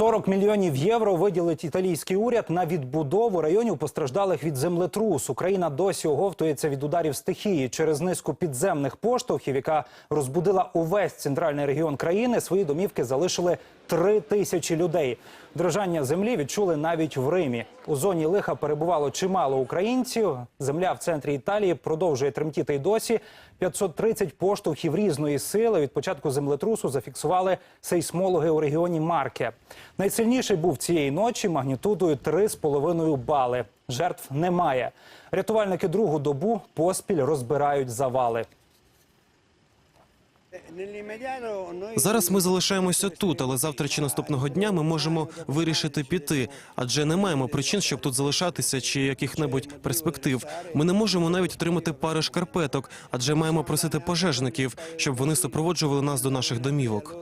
40 мільйонів євро виділить італійський уряд на відбудову районів постраждалих від землетрус. Україна досі оговтується від ударів стихії через низку підземних поштовхів, яка розбудила увесь центральний регіон країни. Свої домівки залишили три тисячі людей. Дрожання землі відчули навіть в Римі. У зоні лиха перебувало чимало українців. Земля в центрі Італії продовжує тремтіти й досі. 530 поштовхів різної сили від початку землетрусу зафіксували сейсмологи у регіоні Марке. Найсильніший був цієї ночі магнітудою 3,5 бали. Жертв немає. Рятувальники другу добу поспіль розбирають завали. Зараз ми залишаємося тут, але завтра чи наступного дня ми можемо вирішити піти, адже не маємо причин, щоб тут залишатися чи яких-небудь перспектив. Ми не можемо навіть отримати пари шкарпеток, адже маємо просити пожежників, щоб вони супроводжували нас до наших домівок.